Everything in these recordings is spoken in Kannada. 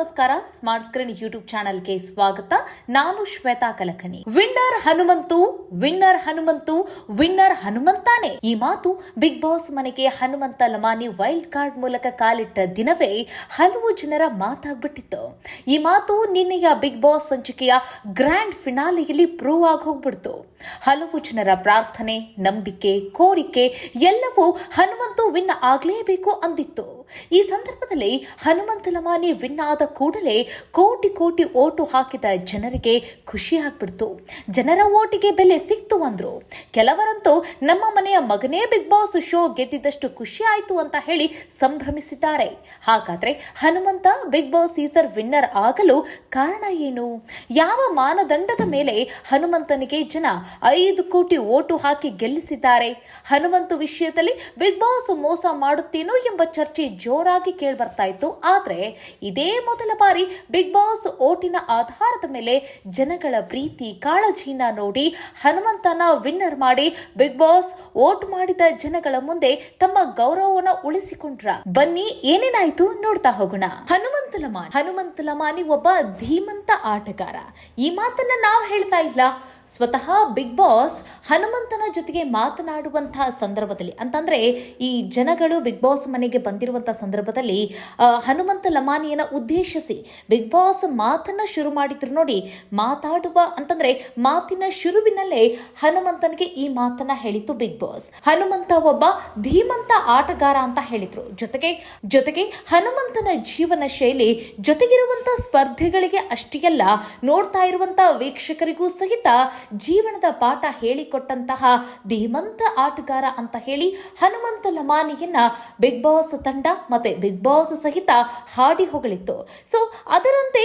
ನಮಸ್ಕಾರ. ಸ್ಮಾರ್ಟ್ ಸ್ಕ್ರೀನ್ ಯೂಟ್ಯೂಬ್ ಚಾನೆಲ್ಗೆ ಸ್ವಾಗತ. ನಾನು Shweta Kalakani. Winner Hanumanthu winner Hanumanthu winner ಹನುಮಂತಾನೆ. ಈ ಮಾತು ಬಿಗ್ ಬಾಸ್ ಮನೆಗೆ ಹನುಮಂತ ಲಮಾನಿ ವೈಲ್ಡ್ ಕಾರ್ಡ್ ಮೂಲಕ ಕಾಲಿಟ್ಟ ದಿನವೇ ಹಲವು ಜನರ ಮಾತಾಗ್ಬಿಟ್ಟಿತ್ತು. ಈ ಮಾತು ನಿನ್ನೆಯ ಬಿಗ್ ಬಾಸ್ ಸಂಚಿಕೆಯ ಗ್ರ್ಯಾಂಡ್ ಫಿನಾಲೆಯಲ್ಲಿ ಪ್ರೂವ್ ಆಗಿ ಹೋಗ್ಬಿಡ್ತು ಹಲವು ಜನರ ಪ್ರಾರ್ಥನೆ, ನಂಬಿಕೆ, ಕೋರಿಕೆ ಎಲ್ಲವೂ ಹನುಮಂತು ವಿನ್ ಆಗ್ಲೇಬೇಕು ಅಂದಿತ್ತು. ಈ ಸಂದರ್ಭದಲ್ಲಿ ಹನುಮಂತ ಲಮಾನಿ ವಿನ್ ಆದ ಕೂಡಲೇ ಕೋಟಿ ಕೋಟಿ ಓಟು ಹಾಕಿದ ಜನರಿಗೆ ಖುಷಿ ಆಗ್ಬಿಡ್ತು. ಜನರ ಓಟಿಗೆ ಬೆಲೆ ಸಿಕ್ತು ಅಂದ್ರು. ಕೆಲವರಂತೂ ನಮ್ಮ ಮನೆಯ ಮಗನೇ ಬಿಗ್ ಬಾಸ್ ಶೋ ಗೆದ್ದಿದ್ದಷ್ಟು ಖುಷಿ ಆಯ್ತು ಅಂತ ಹೇಳಿ ಸಂಭ್ರಮಿಸಿದ್ದಾರೆ. ಹಾಗಾದ್ರೆ Hanumantha Bigg Boss Caesar winner ಆಗಲು ಕಾರಣ ಏನು? ಯಾವ ಮಾನದಂಡದ ಮೇಲೆ ಹನುಮಂತನಿಗೆ ಜನ ಐದು ಕೋಟಿ ಓಟು ಹಾಕಿ ಗೆಲ್ಲಿಸಿದ್ದಾರೆ? ಹನುಮಂತ ವಿಷಯದಲ್ಲಿ ಬಿಗ್ ಬಾಸ್ ಮೋಸ ಮಾಡುತ್ತೇನೋ ಎಂಬ ಚರ್ಚೆ ಜೋರಾಗಿ ಕೇಳ್ಬರ್ತಾ ಇತ್ತು. ಆದ್ರೆ ಇದೇ ಮೊದಲ ಬಾರಿ ಬಿಗ್ ಬಾಸ್ ಓಟಿನ ಆಧಾರದ ಮೇಲೆ ಜನಗಳ ಪ್ರೀತಿ, ಕಾಳಜಿನ ನೋಡಿ ಹನುಮಂತನ ವಿನ್ನರ್ ಮಾಡಿ ಬಿಗ್ ಬಾಸ್ ಓಟ್ ಮಾಡಿದ ಜನಗಳ ಮುಂದೆ ತಮ್ಮ ಗೌರವವನ್ನು ಉಳಿಸಿಕೊಂಡ್ರ. ಬನ್ನಿ, ಏನೇನಾಯ್ತು ನೋಡ್ತಾ ಹೋಗೋಣ. ಹನುಮಂತ ಲಮಾನಿ ಹನುಮಂತ ಲಮಾನಿ ಒಬ್ಬ ಧೀಮಂತ ಆಟಗಾರ. ಈ ಮಾತನ್ನ ನಾವು ಹೇಳ್ತಾ ಇಲ್ಲ. ಸ್ವತಃ ಬಿಗ್ ಬಾಸ್ ಹನುಮಂತನ ಜೊತೆಗೆ ಮಾತನಾಡುವಂತಹ ಸಂದರ್ಭದಲ್ಲಿ ಅಂತಂದ್ರೆ ಈ ಜನಗಳು ಬಿಗ್ ಬಾಸ್ ಮನೆಗೆ ಬಂದಿರುವಂಥ ಸಂದರ್ಭದಲ್ಲಿ ಹನುಮಂತ ಲಮಾನಿಯನ್ನ ಉದ್ದೇಶಿಸಿ ಬಿಗ್ ಬಾಸ್ ಮಾತನ್ನು ಶುರು ಮಾಡಿದ್ರು ನೋಡಿ, ಮಾತಾಡುವ ಅಂತಂದರೆ ಮಾತಿನ ಶುರುವಿನಲ್ಲೇ ಹನುಮಂತನಿಗೆ ಈ ಮಾತನ್ನು ಹೇಳಿತು ಬಿಗ್ ಬಾಸ್. ಹನುಮಂತ ಒಬ್ಬ ಧೀಮಂತ ಆಟಗಾರ ಅಂತ ಹೇಳಿದ್ರು. ಜೊತೆಗೆ ಜೊತೆಗೆ ಹನುಮಂತನ ಜೀವನ ಶೈಲಿ ಜೊತೆಗಿರುವಂಥ ಸ್ಪರ್ಧೆಗಳಿಗೆ ಅಷ್ಟೇ ಅಲ್ಲ ನೋಡ್ತಾ ಇರುವಂಥ ವೀಕ್ಷಕರಿಗೂ ಸಹಿತ ಜೀವನದ ಪಾಠ ಹೇಳಿಕೊಟ್ಟಂತಹ ಧೀಮಂತ ಆಟಗಾರ ಅಂತ ಹೇಳಿ ಹನುಮಂತ ಲಮಾನಿಯನ್ನ ಬಿಗ್ ಬಾಸ್ ತಂಡ ಮತ್ತೆ ಬಿಗ್ ಬಾಸ್ ಸಹಿತ ಹಾಡಿ ಹೊಗಳಿತ್ತು. ಸೊ ಅದರಂತೆ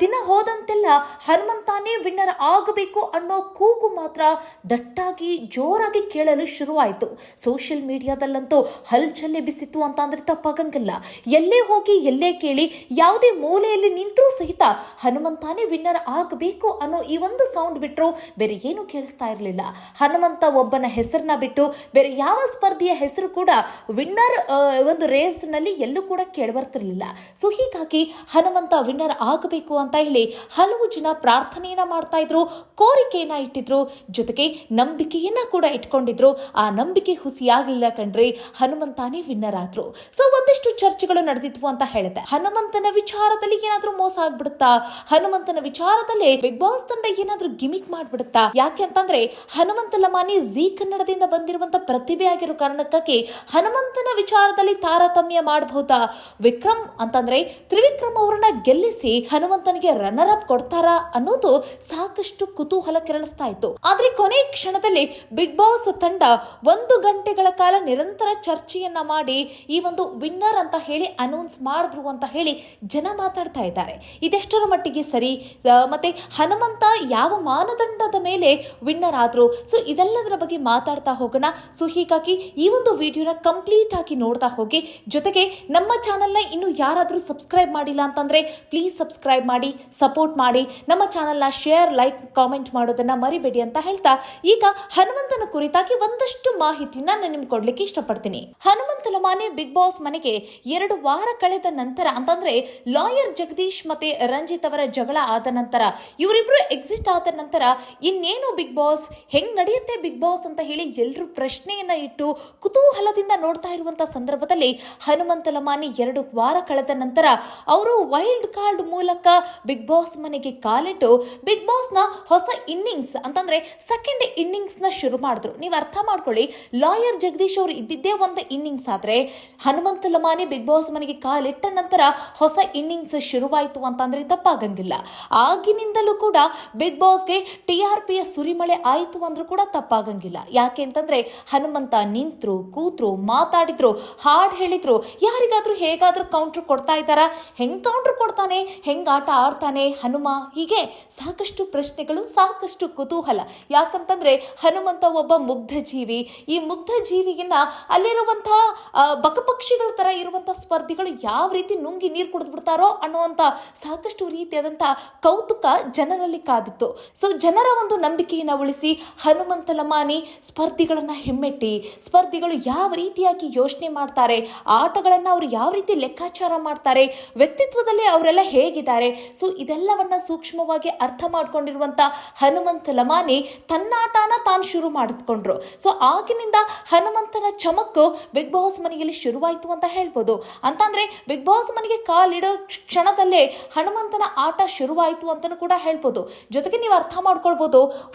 ದಿನ ಹೋದಂತೆಲ್ಲ ಹನುಮಂತಾನೇ ವಿನ್ನರ್ ಆಗಬೇಕು ಅನ್ನೋ ಕೂಗು ಮಾತ್ರ ದಟ್ಟಾಗಿ ಜೋರಾಗಿ ಕೇಳಲು ಶುರುವಾಯಿತು. ಸೋಷಿಯಲ್ ಮೀಡಿಯಾದಲ್ಲಂತೂ ಹಲ್ಚಲ್ಲೆ ಬಿಸಿತು ಅಂತ ಅಂದ್ರೆ ತಪ್ಪಾಗಂಗಿಲ್ಲ. ಎಲ್ಲೇ ಹೋಗಿ, ಎಲ್ಲೇ ಕೇಳಿ, ಯಾವುದೇ ಮೂಲೆಯಲ್ಲಿ ನಿಂತರೂ ಸಹಿತ ಹನುಮಂತಾನೇ ವಿನ್ನರ್ ಆಗಬೇಕು ಅನ್ನೋ ಈ ಒಂದು ಸೌಂಡ್ ಬಿಟ್ಟರು ಬೇರೆ ಏನು ಕೇಳಿಸ್ತಾ ಇರಲಿಲ್ಲ. ಹನುಮಂತ ಒಬ್ಬನ ಹೆಸರನ್ನ ಬಿಟ್ಟು ಬೇರೆ ಯಾವ ಸ್ಪರ್ಧೆಯ ಹೆಸರು ಕೂಡ ವಿನ್ನರ್ ಒಂದು ರೇಸ್ನಲ್ಲಿ ಎಲ್ಲೂ ಕೂಡ ಕೇಳಿಬರ್ತಿರ್ಲಿಲ್ಲ. ಸೊ ಹೀಗಾಗಿ ಹನುಮಂತ ವಿನ್ನರ್ ಆಗಬೇಕು ಅಂತ ಹೇಳಿ ಹಲವು ಜನ ಪ್ರಾರ್ಥನೆಯನ್ನ ಮಾಡ್ತಾ ಇದ್ರು, ಕೋರಿಕೆಯನ್ನ ಇಟ್ಟಿದ್ರು, ಜೊತೆಗೆ ನಂಬಿಕೆಯನ್ನ ಕೂಡ ಇಟ್ಕೊಂಡಿದ್ರು. ಆ ನಂಬಿಕೆ ಹುಸಿಯಾಗಲಿಲ್ಲ ಕಂಡ್ರೆ ಹನುಮಂತಾನೇ ವಿನ್ನರ್ ಆದ್ರು. ಸೊ ಒಂದಿಷ್ಟು ಚರ್ಚೆಗಳು ನಡೆದಿತ್ತು ಅಂತ ಹೇಳುತ್ತೆ. ಹನುಮಂತನ ವಿಚಾರದಲ್ಲಿ ಏನಾದರೂ ಮೋಸ ಆಗ್ಬಿಡುತ್ತಾ? ಹನುಮಂತನ ವಿಚಾರದಲ್ಲಿ ಬಿಗ್ ಬಾಸ್ ತಂಡ ಏನಾದರೂ ಗಿಮಿಕ್ ಮಾಡ್ಬಿಡುತ್ತಾ? ಯಾಕೆ ಅಂತಂದ್ರೆ ಹನುಮಂತ ಲಮಾನಿ ಜಿ ಕನ್ನಡದಿಂದ ಬಂದಿರುವಂತ ಪ್ರತಿಭೆ ಆಗಿರೋ ಕಾರಣಕ್ಕಾಗಿ ಹನುಮಂತನ ವಿಚಾರದಲ್ಲಿ ತಾರತಮ್ಯ ಮಾಡಬಹುದಾ? ವಿಕ್ರಮ್ ಅಂತಂದ್ರೆ ತ್ರಿವಿಕ್ರಮ್ ಅವರನ್ನ ಗೆಲ್ಲಿಸಿ ಹನುಮಂತನಿಗೆ ರನ್ನರ್ ಅಪ್ ಕೊಡ್ತಾರಾ ಅನ್ನೋದು ಸಾಕಷ್ಟು ಕುತೂಹಲ ಕೆರಳಿಸ್ತಾ ಇತ್ತು. ಆದ್ರೆ ಕೊನೆ ಕ್ಷಣದಲ್ಲಿ ಬಿಗ್ ಬಾಸ್ ತಂಡ ಒಂದು ಗಂಟೆಗಳ ಕಾಲ ನಿರಂತರ ಚರ್ಚೆಯನ್ನ ಮಾಡಿ ಈ ಒಂದು ವಿನ್ನರ್ ಅಂತ ಹೇಳಿ ಅನೌನ್ಸ್ ಮಾಡಿದ್ರು ಅಂತ ಹೇಳಿ ಜನ ಮಾತಾಡ್ತಾ ಇದ್ದಾರೆ. ಇದೆಷ್ಟರ ಮಟ್ಟಿಗೆ ಸರಿ? ಮತ್ತೆ ಹನುಮಂತ ಯಾವ ಮಾನದಂಡದ ಮೇಲೆ ವಿನ್ನರ್ ಆದ್ರು. ಸೊ ಇದೆಲ್ಲದರ ಬಗ್ಗೆ ಮಾತಾಡ್ತಾ ಹೋಗೋಣ. ಸೊ ಹೀಗಾಗಿ ಈ ಒಂದು ವಿಡಿಯೋನ ಕಂಪ್ಲೀಟ್ ಆಗಿ ನೋಡ್ತಾ ಹೋಗಿ. ಜೊತೆಗೆ ನಮ್ಮ ಚಾನೆಲ್ನ ಇನ್ನು ಯಾರಾದರೂ ಸಬ್ಸ್ಕ್ರೈಬ್ ಮಾಡಿಲ್ಲ ಅಂತಂದರೆ ಪ್ಲೀಸ್ ಸಬ್ಸ್ಕ್ರೈಬ್ ಮಾಡಿ ಸಪೋರ್ಟ್ ಮಾಡಿ. ನಮ್ಮ ಚಾನೆಲ್ನ ಶೇರ್ ಲೈಕ್ ಕಾಮೆಂಟ್ ಮಾಡೋದನ್ನ ಮರಿಬೇಡಿ ಅಂತ ಹೇಳ್ತಾ. ಈಗ ಹನುಮಂತನ ಕುರಿತಾಗಿ ಒಂದಷ್ಟು ಮಾಹಿತಿನ ನಾನು ನಿಮ್ಗೆ ಕೊಡ್ಲಿಕ್ಕೆ ಇಷ್ಟಪಡ್ತೀನಿ. ಹನುಮಂತ ಲಮಾನೆ ಬಿಗ್ ಬಾಸ್ ಮನೆಗೆ ಎರಡು ವಾರ ಕಳೆದ ನಂತರ ಅಂತಂದ್ರೆ ಲಾಯರ್ ಜಗದೀಶ್ ಮತ್ತೆ ರಂಜಿತ್ ಅವರ ಜಗಳ ಆದ ನಂತರ ಇವರಿಬ್ರು ಎಕ್ಸಿಟ್ ಆದ ನಂತರ ಇನ್ನೇನು ಬಿಗ್ ಬಾಸ್ ಹೆಂಗ್ ನಡೆಯುತ್ತೆ ಬಿಗ್ ಬಾಸ್ ಅಂತ ಹೇಳಿ ಎಲ್ಲರೂ ಪ್ರಶ್ನೆಯನ್ನ ಇಟ್ಟು ಕುತೂಹಲದಿಂದ ನೋಡ್ತಾ ಇರುವಂತ ಸಂದರ್ಭದಲ್ಲಿ ಹನುಮಂತ ಲಮಾನಿ ಎರಡು ವಾರ ಕಳೆದ ನಂತರ ಅವರು ವೈಲ್ಡ್ ಕಾರ್ಡ್ ಮೂಲಕ ಬಿಗ್ ಬಾಸ್ ಮನೆಗೆ ಕಾಲಿಟ್ಟು ಬಿಗ್ ಬಾಸ್ನ ಹೊಸ ಇನ್ನಿಂಗ್ಸ್ ಅಂತಂದ್ರೆ ಸೆಕೆಂಡ್ ಇನ್ನಿಂಗ್ಸ್ನ ಶುರು ಮಾಡಿದ್ರು. ನೀವು ಅರ್ಥ ಮಾಡ್ಕೊಳ್ಳಿ ಲಾಯರ್ ಜಗದೀಶ್ ಅವರು ಇದ್ದಿದ್ದೇ ಒಂದು ಇನ್ನಿಂಗ್ಸ್ ಆದ್ರೆ ಹನುಮಂತ ಲಮಾನಿ ಬಿಗ್ ಬಾಸ್ ಮನೆಗೆ ಕಾಲಿಟ್ಟ ನಂತರ ಹೊಸ ಇನ್ನಿಂಗ್ಸ್ ಶುರುವಾಯಿತು ಅಂತಂದ್ರೆ ತಪ್ಪಾಗಂಗಿಲ್ಲ. ಆಗಿನಿಂದಲೂ ಕೂಡ ಬಿಗ್ ಬಾಸ್ಗೆ ಟಿ ಆರ್ ಪಿಯ ಸುರಿಮಳೆ ಆಯಿತು ಅಂದ್ರೂ ಕೂಡ ತಪ್ಪಾಗಂಗಿಲ್ಲ. ಯಾಕೆ ಅಂತಂದ್ರೆ ಹನುಮಂತ ನಿಂತ್ರು, ಕೂತ್ರು, ಮಾತಾಡಿದ್ರು, ಹಾಡ್ ಹೇಳಿದ್ರು. ಯಾರಿಗಾದ್ರೂ ಹೇಗಾದ್ರೂ ಕೌಂಟರ್ ಕೊಡ್ತಾ ಇದ್ದಾರಾ? ಹೆಂಗ್ ಕೌಂಟರ್ ಕೊಡ್ತಾನೆ? ಹೆಂಗ್ ಆಟ ಆಡ್ತಾನೆ ಹನುಮ? ಹೀಗೆ ಸಾಕಷ್ಟು ಪ್ರಶ್ನೆಗಳು, ಸಾಕಷ್ಟು ಕುತೂಹಲ. ಯಾಕಂತಂದ್ರೆ ಹನುಮಂತ ಒಬ್ಬ ಮುಗ್ಧ ಜೀವಿ. ಈ ಮುಗ್ಧ ಜೀವಿಯನ್ನ ಅಲ್ಲಿರುವಂತಹ ಬಕಪಕ್ಷಿಗಳ ತರ ಇರುವಂತಹ ಸ್ಪರ್ಧಿಗಳು ಯಾವ ರೀತಿ ನುಂಗಿ ನೀರು ಕುಡಿದು ಬಿಡ್ತಾರೋ ಅನ್ನುವಂತ ಸಾಕಷ್ಟು ರೀತಿಯಾದಂತಹ ಕೌತುಕ ಜನರಲ್ಲಿ ಕಾದಿತ್ತು. ಸೊ ಜನರ ಒಂದು ನಂಬಿಕೆಯನ್ನು ಉಳಿಸಿ ಹನುಮಂತ ಲಮಾನಿ ಸ್ಪರ್ಧಿಗಳನ್ನ ಹಿಮ್ಮೆಟ್ಟಿ, ಸ್ಪರ್ಧಿಗಳು ಯಾವ ರೀತಿಯಾಗಿ ಯೋಚನೆ ಮಾಡ್ತಾರೆ, ಆಟಗಳನ್ನು ಅವರು ಯಾವ ರೀತಿ ಲೆಕ್ಕಾಚಾರ ಮಾಡ್ತಾರೆ, ವ್ಯಕ್ತಿತ್ವದಲ್ಲಿ ಅವರೆಲ್ಲ ಹೇಗಿದ್ದಾರೆ, ಸೊ ಇದೆಲ್ಲವನ್ನ ಸೂಕ್ಷ್ಮವಾಗಿ ಅರ್ಥ ಮಾಡ್ಕೊಂಡಿರುವಂತ ಹನುಮಂತ ಲಮಾನಿ ತನ್ನ ಆಟನ ತಾನು ಶುರು ಮಾಡಿಕೊಂಡ್ರು. ಸೊ ಆಗಿನಿಂದ ಹನುಮಂತನ ಚಮಕ್ಕು ಬಿಗ್ ಬಾಸ್ ಮನೆಯಲ್ಲಿ ಶುರುವಾಯಿತು ಅಂತ ಹೇಳ್ಬೋದು. ಅಂತಂದ್ರೆ ಬಿಗ್ ಬಾಸ್ ಮನೆಗೆ ಕಾಲಿಡೋ ಕ್ಷಣದಲ್ಲೇ ಹನುಮಂತನ ಆಟ ಶುರುವಾಯಿತು ಅಂತಲೂ ಕೂಡ ಹೇಳ್ಬೋದು. ಜೊತೆಗೆ ನೀವು ಅರ್ಥ ಮಾಡ್ಕೊಳ್ಬೋದು.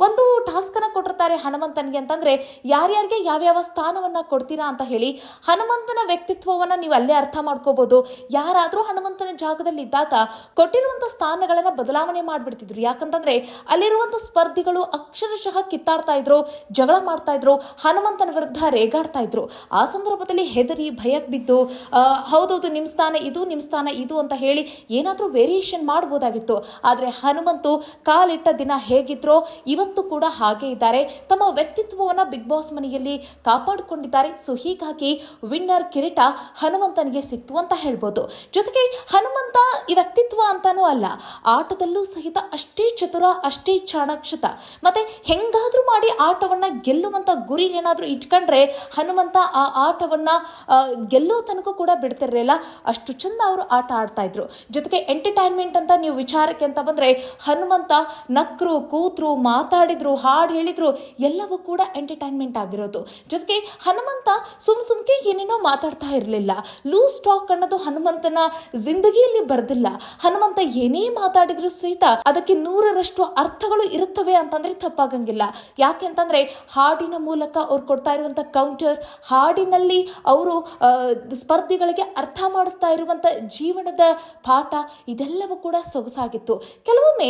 ಒಂದು ಟಾಸ್ಕನ್ನು ಕೊಟ್ಟಿರ್ತಾರೆ ಹನುಮಂತನಿಗೆ ಅಂತಂದ್ರೆ, ಯಾರ್ಯಾರಿಗೆ ಯಾವ್ಯಾವ ಸ್ಥಾನವನ್ನ ಕೊಡ್ತೀರಾ ಅಂತ ಹೇಳಿ ಹನುಮಂತನ ವ್ಯಕ್ತಿತ್ವವನ್ನ ನೀವು ಅಲ್ಲೇ ಅರ್ಥ ಮಾಡ್ಕೋಬಹುದು ಯಾರಾದರೂ ಹನುಮಂತನ ಜಾಗದಲ್ಲಿ ಇದ್ದಾಗ ಕೊಟ್ಟಿರುವಂತ ಸ್ಥಾನಗಳನ್ನ ಬದಲಾವಣೆ ಮಾಡಿಬಿಡ್ತಿದ್ರು. ಯಾಕಂತಂದ್ರೆ, ಅಲ್ಲಿರುವಂತ ಸ್ಪರ್ಧಿಗಳು ಅಕ್ಷರಶಃ ಕಿತ್ತಾಡ್ತಾ ಇದ್ರು, ಜಗಳ ಮಾಡ್ತಾ ಇದ್ರು, ಹನುಮಂತನ ವಿರುದ್ಧ ರೇಗಾಡ್ತಾ ಇದ್ರು. ಆ ಸಂದರ್ಭದಲ್ಲಿ ಹೆದರಿ ಭಯಕ್ಕೆ ಬಿದ್ದು ಹೌದು ಹೌದೌದು ನಿಮ್ಮ ಸ್ಥಾನ ಇದು ನಿಮ್ಮ ಸ್ಥಾನ ಇದು ಅಂತ ಹೇಳಿ ಏನಾದರೂ ವೇರಿಯೇಷನ್ ಮಾಡ್ಬೋದಾಗಿತ್ತು. ಆದರೆ ಹನುಮಂತು ಕಾಲಿಟ್ಟ ದಿನ ಹೇಗಿದ್ರೋ ಇವತ್ತು ಕೂಡ ಹಾಗೆ ಇದ್ದಾರೆ. ತಮ್ಮ ವ್ಯಕ್ತಿತ್ವವನ್ನು ಬಿಗ್ ಬಾಸ್ ಮನೆಯಲ್ಲಿ ಕಾಪಾಡಿಕೊಂಡಿದ್ದಾರೆ. ಸೊ ಹೀಗಾಗಿ ವಿನ್ನರ್ ಕಿರೀಟ ಹನುಮಂತನಿಗೆ ಸಿಕ್ತು ಅಂತ ಹೇಳ್ಬೋದು. ಜೊತೆಗೆ ಹನುಮಂತ ಈ ವ್ಯಕ್ತಿತ್ವ ಅಂತಾನೂ ಅಲ್ಲ, ಆಟದಲ್ಲೂ ಸಹಿತ ಅಷ್ಟೇ ಚತುರ, ಅಷ್ಟೇ ಚಾಣಾಕ್ಷತ. ಮತ್ತೆ ಹೆಂಗಾದ್ರೂ ಮಾಡಿ ಆಟವನ್ನ ಗೆಲ್ಲುವಂತ ಗುರಿ ಏನಾದರೂ ಇಟ್ಕೊಂಡ್ರೆ ಹನುಮಂತ ಆ ಆಟವನ್ನ ಗೆಲ್ಲೋ ತನಕ ಕೂಡ ಬಿಡ್ತಿರಲಿಲ್ಲ. ಅಷ್ಟು ಚಂದ ಅವರು ಆಟ ಆಡ್ತಾ ಇದ್ರು. ಜೊತೆಗೆ ಎಂಟರ್ಟೈನ್ಮೆಂಟ್ ಅಂತ ನೀವು ವಿಚಾರಕ್ಕೆ ಅಂತ ಬಂದ್ರೆ ಹನುಮಂತ ನಕ್ರು, ಕೂತ್ರು ಮಾತಾಡಿದ್ರು, ಹಾಡು ಹೇಳಿದ್ರು, ಎಲ್ಲವೂ ಕೂಡ ಎಂಟರ್ಟೈನ್ಮೆಂಟ್ ಆಗಿರೋದು. ಜೊತೆಗೆ ಹನುಮಂತ ಸುಮ್ ಸುಮ್ಕೆ ಏನೇನೋ ಮಾತಾಡ್ತಾ ಇರಲಿಲ್ಲ. ಲೂಸ್ ಟಾಕ್ ಅನ್ನೋದು ಹನುಮಂತನ ಜಿಂದಗಿಯಲ್ಲಿ ಬರೆದಿಲ್ಲ. ಹನುಮಂತ ಏನೇ ಮಾತಾಡಿದ್ರು ಸಹಿತ ಅದಕ್ಕೆ ನೂರರಷ್ಟು ಅರ್ಥಗಳು ಇರುತ್ತವೆ ಅಂತಂದ್ರೆ ತಪ್ಪಾಗಂಗಿಲ್ಲ. ಯಾಕೆ ಅಂತಂದ್ರೆ ಹಾಡಿನ ಮೂಲಕ ಅವ್ರು ಕೊಡ್ತಾ ಇರುವಂತ ಕೌಂಟರ್ ಹಾಡಿನಲ್ಲಿ ಅವರು ಸ್ಪರ್ಧಿಗಳಿಗೆ ಅರ್ಥ ಮಾಡಿಸ್ತಾ ಇರುವಂತ ಜೀವನದ ಪಾಠ, ಇದೆಲ್ಲವೂ ಕೂಡ ಸೊಗಸಾಗಿತ್ತು. ಕೆಲವೊಮ್ಮೆ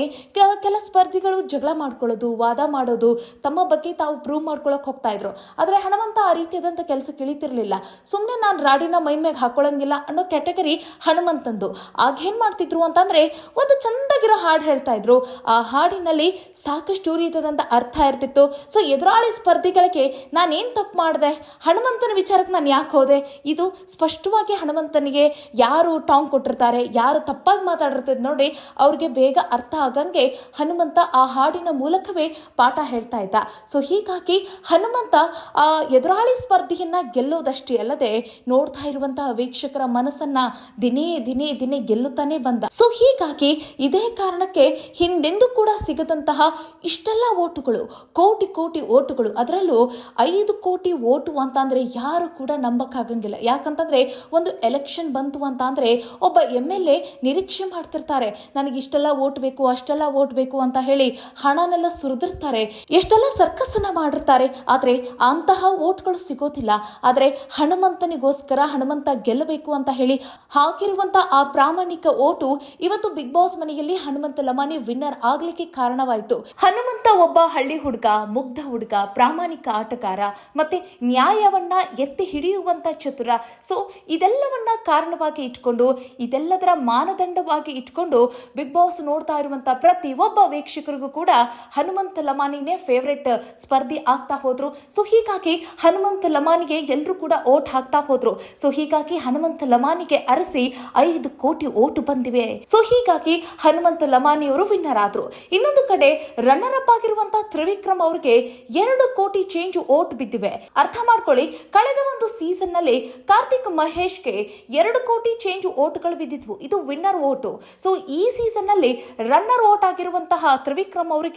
ಕೆಲ ಸ್ಪರ್ಧಿಗಳು ಜಗಳ ಮಾಡ್ಕೊಳ್ಳೋದು, ವಾದ ಮಾಡೋದು, ತಮ್ಮ ಬಗ್ಗೆ ತಾವು ಪ್ರೂವ್ ಮಾಡ್ಕೊಳಕ್ ಹೋಗ್ತಾ ಇದ್ರು. ಆದರೆ ಹನುಮಂತ ಆ ರೀತಿಯಾದಂಥ ಕೆಲಸ ಕಿಳಿತಿರಲಿಲ್ಲ. ಸುಮ್ಮನೆ ನಾನು ರಾಡಿನ ಮೈ ಮ್ಯಾಗೆ ಹಾಕೊಳ್ಳಂಗಿಲ್ಲ ಅನ್ನೋ ಕ್ಯಾಟಗರಿ ಹನುಮಂತಂದು ಆಗ ಏನ್ ಮಾಡ್ತಿದ್ರು ಅಂತಂದರೆ, ಒಂದು ಚಂದಾಗಿರೋ ಹಾಡು ಹೇಳ್ತಾ ಇದ್ರು. ಆ ಹಾಡಿನಲ್ಲಿ ಸಾಕಷ್ಟು ರೀತಿಯಾದಂಥ ಅರ್ಥ ಇರ್ತಿತ್ತು. ಸೊ ಎದುರಾಳಿ ಸ್ಪರ್ಧಿಗಳಿಗೆ ನಾನೇನು ತಪ್ಪು ಮಾಡಿದೆ? ಹನುಮಂತನ ವಿಚಾರಕ್ಕೆ ನಾನು ಯಾಕೆ ಹೋದೆ? ಇದು ಸ್ಪಷ್ಟವಾಗಿ ಹನುಮಂತನಿಗೆ ಯಾರು ಟಾಂಗ್ ಕೊಟ್ಟಿರ್ತಾರೆ, ಯಾರು ತಪ್ಪಾಗಿ ಮಾತಾಡಿರ್ತದೆ ನೋಡಿ ಅವ್ರಿಗೆ ಬೇಗ ಅರ್ಥ ಆಗಂಗೆ ಹನುಮಂತ ಆ ಹಾಡಿನ ಮೂಲಕವೇ ಪಾಠ ಹೇಳ್ತಾ ಇದ್ದ. ಸೊ ಹೀಗಾಗಿ ಹನುಮಂತ, ಆ, ಎದುರಾಳಿ ಸ್ಪರ್ಧೆಯನ್ನ ಗೆಲ್ಲೋದಷ್ಟೇ ಅಲ್ಲದೆ ನೋಡ್ತಾ ಇರುವಂತಹ ವೀಕ್ಷಕರ ಮನಸ್ಸನ್ನ ದಿನೇ ದಿನೇ ದಿನೇ ಗೆಲ್ಲುತ್ತಾನೆ ಬಂದ. ಸೊ ಹೀಗಾಗಿ ಇದೇ ಕಾರಣಕ್ಕೆ ಹಿಂದೆಂದೂ ಕೂಡ ಸಿಗದಂತಹ ಇಷ್ಟೆಲ್ಲ ಓಟುಗಳು, ಕೋಟಿ ಕೋಟಿ ಓಟುಗಳು, ಅದರಲ್ಲೂ ಐದು ಕೋಟಿ ಓಟು ಅಂತ ಅಂದ್ರೆ ಯಾರು ಕೂಡ ನಂಬಕ್ಕಾಗಂಗಿಲ್ಲ. ಯಾಕಂತಂದ್ರೆ ಒಂದು ಎಲೆಕ್ಷನ್ ಬಂತು ಅಂತ ಅಂದ್ರೆ ಒಬ್ಬ ಎಂ ಎಲ್ ಎ ನಿರೀಕ್ಷೆ ಮಾಡ್ತಿರ್ತಾರೆ. ನನಗೆ ಇಷ್ಟೆಲ್ಲ ಓಟ್ ಬೇಕು, ಅಷ್ಟೆಲ್ಲ ಓಟ್ ಬೇಕು ಅಂತ ಹೇಳಿ ಹಣನೆಲ್ಲ ಸುರಿದಿರ್ತಾರೆ. ಎಷ್ಟೆಲ್ಲ ಸರ್ಕಸ್ ಅನ್ನ ಮಾಡಿರ್ತಾರೆ. ಆದ್ರೆ ಅಂತಹ ಓಟ್ಗಳು ಸಿಗೋದಿಲ್ಲ. ಆದ್ರೆ ಹನುಮಂತನಿಗೋಸ್ಕರ ಹನುಮಂತ ಗೆಲ್ಲಬೇಕು ಅಂತ ಹೇಳಿ ಹಾಕಿರುವಂತ ಆ ಪ್ರಾಮಾಣಿಕ ಓಟು ಇವತ್ತು ಬಿಗ್ ಬಾಸ್ ಮನೆಯಲ್ಲಿ ಹನುಮಂತ ಲಮಾನಿ ವಿನ್ನರ್ ಆಗ್ಲಿಕ್ಕೆ ಕಾರಣವಾಯಿತು. ಹನುಮಂತ ಒಬ್ಬ ಹಳ್ಳಿ ಹುಡುಗ, ಮುಗ್ಧ ಹುಡುಗ, ಪ್ರಾಮಾಣಿಕ ಆಟಗಾರ, ಮತ್ತೆ ನ್ಯಾಯವನ್ನ ಎತ್ತಿ ಹಿಡಿಯುವಂತ ಚತುರ. ಸೊ ಇದೆಲ್ಲವನ್ನ ಕಾರಣವಾಗಿ ಇಟ್ಕೊಂಡು, ಇದೆಲ್ಲದರ ಮಾನದಂಡವಾಗಿ ಇಟ್ಕೊಂಡು ಬಿಗ್ ಬಾಸ್ ನೋಡ್ತಾ ಇರುವಂತ ಪ್ರತಿ ಒಬ್ಬ ವೀಕ್ಷಕರಿಗೂ ಕೂಡ ಹನುಮಂತ ಲಮಾನಿನೇ ಫೇವ್ರೆಟ್ ಸ್ಪರ್ಧಿ ಆಗ್ತಾ ಹೋದ್ರು. ಸೊ ಹೀಗಾಗಿ ಹನುಮಂತ ಲಮಾನಿಗೆ ಎಲ್ಲರೂ ಕೂಡ ಓಟ್ ಹಾಕ್ತಾ ಹೋದ್ರು. ಸೊ ಹೀಗಾಗಿ ಹನುಮಂತ ಲಮಾನಿಗೆ ಅರಸಿ ಐದು ಕೋಟಿ ಓಟು ಬಂದಿವೆ. ಸೊ ಹೀಗಾಗಿ ಹನುಮಂತ ಲಮಾನಿಯವರು ವಿನ್ನರ್ ಆದ್ರು. ಇನ್ನೊಂದು ಕಡೆ ರನ್ನರ್ ಅಪ್ ಆಗಿರುವಂತಹ ತ್ರಿವಿಕ್ರಮ್ ಅವರಿಗೆ ಎರಡು ಕೋಟಿ ಚೇಂಜ್ ಓಟ್ ಬಿದ್ದಿವೆ. ಅರ್ಥ ಮಾಡ್ಕೊಳ್ಳಿ, ಕಳೆದ ಒಂದು ಸೀಸನ್ನಲ್ಲಿ ಕಾರ್ತಿಕ್ ಮಹೇಶ್ಗೆ ಎರಡು ಕೋಟಿ ಚೇಂಜ್ ಓಟ್ಗಳು ಬಿದ್ದಿದ್ವು. ಇದು ವಿನ್ನರ್ ಓಟು. ಸೊ ಈ ಸೀಸನ್ನಲ್ಲಿ ರನ್ನರ್ ಓಟ್ ಆಗಿರುವಂತಹ ತ್ರಿವಿಕ್ರಮ್ ಅವರಿಗೆ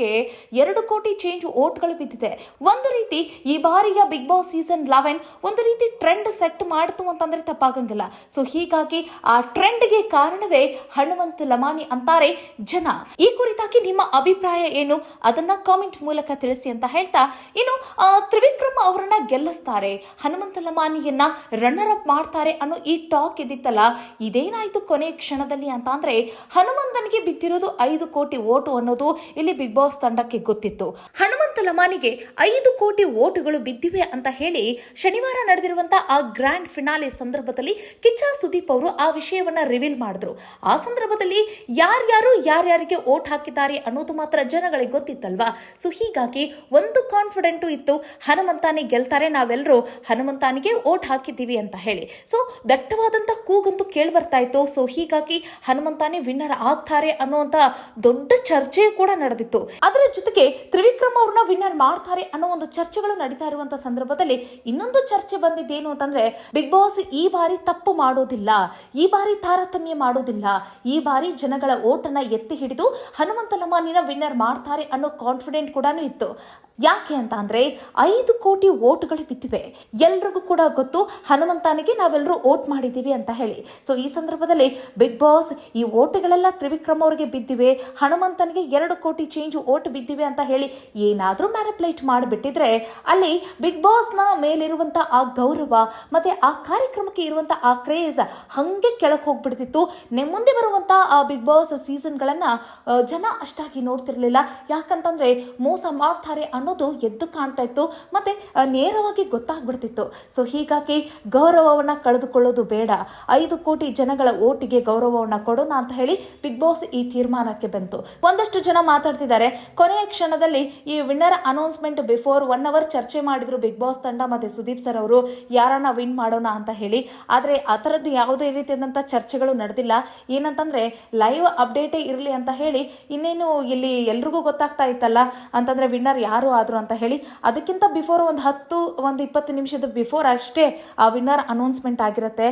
ಎರಡು ಕೋಟಿ ಚೇಂಜ್ ಓಟ್ಗಳು ಬಿದ್ದಿದೆ. ಒಂದು ರೀತಿ ಈ ಬಾರಿಯ ಬಿಗ್ ಬಾಸ್ ಸೀಸನ್ ಲೆವೆನ್ ಒಂದು ರೀತಿ ಟ್ರೆಂಡ್ ಸೆಟ್ ಮಾಡ್ತು ಅಂತಂದ್ರೆ ತಪ್ಪಾಗಂಗಿಲ್ಲ. ಸೊ ಹೀಗಾಗಿ ಆ ಟ್ರೆಂಡ್ಗೆ ಕಾರಣವೇ ಹನುಮಂತ ಲಮಾನಿ ಅಂತಾರೆ ಜನ. ಈ ಕುರಿತಾಗಿ ನಿಮ್ಮ ಅಭಿಪ್ರಾಯ ಏನು? ಅದನ್ನ ಕಾಮೆಂಟ್ ಮೂಲಕ ತಿಳಿಸಿ ಅಂತ ಹೇಳ್ತಾ, ಇನ್ನು ತ್ರಿವಿಕ್ರಮ್ ಅವರನ್ನ ಗೆಲ್ಲಿಸ್ತಾರೆ. ಹನುಮಂತ ಲಮಾನಿಯನ್ನ ರನ್ನರ್ ಅಪ್ ಮಾಡ್ತಾರೆ ಅನ್ನೋ ಈ ಟಾಕ್ ಇದ್ದಿತ್ತಲ್ಲ, ಇದೇನಾಯ್ತು ಕೊನೆ ಕ್ಷಣದಲ್ಲಿ ಅಂತ ಅಂದ್ರೆ ಹನುಮಂತನಿಗೆ ಬಿದ್ದಿರೋದು ಐದು ಕೋಟಿ ಓಟು ಅನ್ನೋದು ಇಲ್ಲಿ ಬಿಗ್ ಬಾಸ್ ತಂಡಕ್ಕೆ ಗೊತ್ತಿತ್ತು. ಹನುಮಂತ ಲಮಾನಿಗೆ ಐದು ಕೋಟಿ ಓಟುಗಳು ಬಿದ್ದಿವೆ ಅಂತ ಹೇಳಿ ಶನಿವಾರ ನಡೆದಿರುವಂತಹ ಆ ಗ್ರ್ಯಾಂಡ್ ಫಿನಾಲೆ ಸಂದರ್ಭದಲ್ಲಿ ಕಿಚ್ಚ ಸುದೀಪ್ ಅವರು ಆ ವಿಷಯವನ್ನ ರಿವೀಲ್ ಮಾಡಿದ್ರು. ಆ ಸಂದರ್ಭದಲ್ಲಿ ಯಾರ್ಯಾರು ಯಾರ್ಯಾರಿಗೆ ಓಟ್ ಹಾಕಿದ್ದಾರೆ ಅನ್ನೋದು ಮಾತ್ರ ಜನಗಳಿಗೆ ಗೊತ್ತಿತ್ತಲ್ವಾ? ಸೊ ಹೀಗಾಗಿ ಒಂದು ಕಾನ್ಫಿಡೆಂಟು ಇತ್ತು, ಹನುಮಂತಾನೆ ಗೆಲ್ತಾರೆ ನಾವೆಲ್ಲರೂ ಹನುಮಂತಾನಿಗೆ ಓಟ್ ಹಾಕಿದ್ದೀವಿ ಅಂತ ಹೇಳಿ. ಸೊ ದಟ್ಟವಾದಂಥ ಕೂಗಂತೂ ಕೇಳಿ ಬರ್ತಾ ಇತ್ತು. ಸೊ ಹೀಗಾಗಿ ಹನುಮಂತಾನೇ ವಿನ್ನರ್ ಆಗ್ತಾರೆ ಅನ್ನುವಂಥ ದೊಡ್ಡ ಚರ್ಚೆ ಕೂಡ ನಡೆದಿತ್ತು. ಅದರ ಜೊತೆಗೆ ತ್ರಿವಿಕ್ರಮ್ ಅವ್ರನ್ನ ವಿನ್ನರ್ ಮಾಡ್ತಾರೆ ಅನ್ನೋ ಒಂದು ಚರ್ಚೆಗಳು ನಡೀತಾ ಇರುವಂತ ಸಂದರ್ಭದಲ್ಲಿ ಇನ್ನೊಂದು ಚರ್ಚೆ ಬಂದಿದ್ದೇನು ಅಂತಂದ್ರೆ ಬಿಗ್ ಬಾಸ್ ಈ ಬಾರಿ ತಪ್ಪು ಮಾಡೋದಿಲ್ಲ, ಈ ಬಾರಿ ತಾರತಮ್ಯ ಮಾಡೋದಿಲ್ಲ, ಈ ಬಾರಿ ಜನಗಳ ಓಟನ್ನ ಎತ್ತಿ ಹಿಡಿದು ಹನುಮಂತ ವಿನ್ನರ್ ಮಾಡ್ತಾರೆ ಅನ್ನೋ ಕಾನ್ಫಿಡೆಂಟ್ ಕೂಡ ಇತ್ತು. ಯಾಕೆ ಅಂತ ಅಂದರೆ ಐದು ಕೋಟಿ ಓಟ್ಗಳು ಬಿದ್ದಿವೆ. ಎಲ್ರಿಗೂ ಕೂಡ ಗೊತ್ತು ಹನುಮಂತನಿಗೆ ನಾವೆಲ್ಲರೂ ಓಟ್ ಮಾಡಿದ್ದೀವಿ ಅಂತ ಹೇಳಿ. ಸೊ ಈ ಸಂದರ್ಭದಲ್ಲಿ ಬಿಗ್ ಬಾಸ್ ಈ ಓಟ್ಗಳೆಲ್ಲ ತ್ರಿವಿಕ್ರಮ್ ಅವರಿಗೆ ಬಿದ್ದಿವೆ. ಹನುಮಂತನಿಗೆ ಎರಡು ಕೋಟಿ ಚೇಂಜ್ ಓಟ್ ಬಿದ್ದಿವೆ ಅಂತ ಹೇಳಿ ಏನಾದರೂ ಮ್ಯಾನಿಪ್ಲೇಟ್ ಮಾಡಿಬಿಟ್ಟಿದ್ರೆ ಅಲ್ಲಿ ಬಿಗ್ ಬಾಸ್ನ ಮೇಲಿರುವಂಥ ಆ ಗೌರವ ಮತ್ತು ಆ ಕಾರ್ಯಕ್ರಮಕ್ಕೆ ಇರುವಂಥ ಆ ಕ್ರೇಜ್ ಹಂಗೆ ಕೆಳಗೆ ಹೋಗ್ಬಿಡ್ತಿತ್ತು. ಮುಂದೆ ಬರುವಂಥ ಆ ಬಿಗ್ ಬಾಸ್ ಸೀಸನ್ಗಳನ್ನು ಜನ ಅಷ್ಟಾಗಿ ನೋಡ್ತಿರಲಿಲ್ಲ. ಯಾಕಂತಂದರೆ ಮೋಸ ಮಾಡ್ತಾರೆ ಅನ್ನೋದು ಎದ್ದು ಕಾಣ್ತಾ ಇತ್ತು. ಮತ್ತೆ ನೇರವಾಗಿ ಗೊತ್ತಾಗ್ಬಿಡ್ತಿತ್ತು. ಸೊ ಹೀಗಾಗಿ ಗೌರವವನ್ನು ಕಳೆದುಕೊಳ್ಳೋದು ಬೇಡ. ಐದು ಕೋಟಿ ಜನಗಳ ಓಟಿಗೆ ಗೌರವವನ್ನು ಕೊಡೋಣ ಅಂತ ಹೇಳಿ ಬಿಗ್ ಬಾಸ್ ಈ ತೀರ್ಮಾನಕ್ಕೆ ಬಂತು. ಒಂದಷ್ಟು ಜನ ಮಾತಾಡ್ತಿದ್ದಾರೆ. ಕೊನೆಯ ಕ್ಷಣದಲ್ಲಿ ಈ winner announcement before one hour ಚರ್ಚೆ ಮಾಡಿದ್ರು ಬಿಗ್ ಬಾಸ್ ತಂಡ ಮತ್ತೆ ಸುದೀಪ್ ಸರ್ ಅವರು. ಯಾರನ್ನ ವಿನ್ ಮಾಡೋಣ ಅಂತ ಹೇಳಿ. ಆದರೆ, ಆ ಥರದ್ದು ಯಾವುದೇ ರೀತಿಯಾದಂಥ ಚರ್ಚೆಗಳು ನಡೆದಿಲ್ಲ. ಏನಂತಂದ್ರೆ ಲೈವ್ ಅಪ್ಡೇಟೇ ಇರಲಿ ಅಂತ ಹೇಳಿ ಇನ್ನೇನು ಇಲ್ಲಿ ಎಲ್ರಿಗೂ ಗೊತ್ತಾಗ್ತಾ ಇತ್ತಲ್ಲ? ಅಂತಂದ್ರೆ ವಿನ್ನರ್ ಯಾರು ಆದ್ರು ಅಂತ ಹೇಳಿ ಅದಕ್ಕಿಂತ ಬಿಫೋರ್ ಒಂದು ಹತ್ತು, ಒಂದು ಇಪ್ಪತ್ತು ನಿಮಿಷದ ಬಿಫೋರ್ ಅಷ್ಟೇ ಆ ವಿನ್ನರ್ ಅನೌನ್ಸ್ಮೆಂಟ್ ಆಗಿರುತ್ತೆ.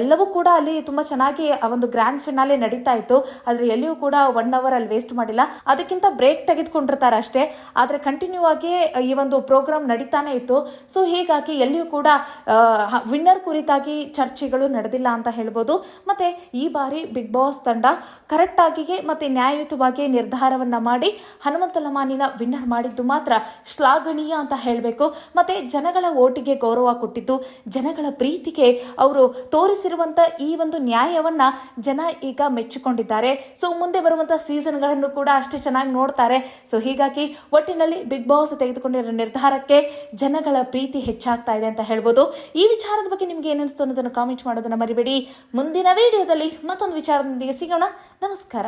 ಎಲ್ಲವೂ ಕೂಡ ಅಲ್ಲಿ ತುಂಬ ಚೆನ್ನಾಗಿ ಆ ಒಂದು ಗ್ರ್ಯಾಂಡ್ ಫಿನಾಲೆ ನಡೀತಾ ಇತ್ತು. ಆದರೆ ಎಲ್ಲಿಯೂ ಕೂಡ ಒನ್ ಅವರ್ ಅಲ್ಲಿ ವೇಸ್ಟ್ ಮಾಡಿಲ್ಲ. ಅದಕ್ಕಿಂತ ಬ್ರೇಕ್ ತೆಗೆದುಕೊಂಡಿರ್ತಾರೆ ಅಷ್ಟೇ. ಆದರೆ ಕಂಟಿನ್ಯೂ ಆಗಿ ಈ ಒಂದು ಪ್ರೋಗ್ರಾಮ್ ನಡೀತಾನೆ ಇತ್ತು. ಸೊ ಹೀಗಾಗಿ ಎಲ್ಲಿಯೂ ಕೂಡ ವಿನ್ನರ್ ಕುರಿತಾಗಿ ಚರ್ಚೆಗಳು ನಡೆದಿಲ್ಲ ಅಂತ ಹೇಳ್ಬೋದು. ಮತ್ತೆ ಈ ಬಾರಿ ಬಿಗ್ ಬಾಸ್ ತಂಡ ಕರೆಕ್ಟ್ ಆಗಿಯೇ ಮತ್ತೆ ನ್ಯಾಯಯುತವಾಗಿ ನಿರ್ಧಾರವನ್ನ ಮಾಡಿ ಹನುಮಂತ ಲಮಾನಿನ ವಿನ್ನರ್ ಮಾಡಿದ್ದು ಮಾತ್ರ. ಶ್ಲಾಘನೀಯ ಅಂತ ಹೇಳಬೇಕು. ಮತ್ತೆ ಜನಗಳ ಓಟಿಗೆ ಗೌರವ ಕೊಟ್ಟಿದ್ದು, ಜನಗಳ ಪ್ರೀತಿಗೆ ಅವರು ತೋರಿಸಿರುವಂಥ ಈ ಒಂದು ನ್ಯಾಯವನ್ನು ಜನ ಈಗ ಮೆಚ್ಚಿಕೊಂಡಿದ್ದಾರೆ. ಸೊ ಮುಂದೆ ಬರುವಂಥ ಸೀಸನ್ಗಳನ್ನು ಕೂಡ ಅಷ್ಟೇ ಚೆನ್ನಾಗಿ ನೋಡ್ತಾರೆ. ಸೊ ಹೀಗಾಗಿ ಒಟ್ಟಿನಲ್ಲಿ ಬಿಗ್ ಬಾಸ್ ತೆಗೆದುಕೊಂಡಿರೋ ನಿರ್ಧಾರಕ್ಕೆ ಜನಗಳ ಪ್ರೀತಿ ಹೆಚ್ಚಾಗ್ತಾ ಇದೆ ಅಂತ ಹೇಳ್ಬೋದು. ಈ ವಿಚಾರದ ಬಗ್ಗೆ ನಿಮ್ಗೆ ಏನಿಸ್ತು ಅನ್ನೋದನ್ನು ಕಾಮೆಂಟ್ ಮಾಡೋದನ್ನು ಮರಿಬೇಡಿ. ಮುಂದಿನ ವಿಡಿಯೋದಲ್ಲಿ ಮತ್ತೊಂದು ವಿಚಾರದೊಂದಿಗೆ ಸಿಗೋಣ. ನಮಸ್ಕಾರ.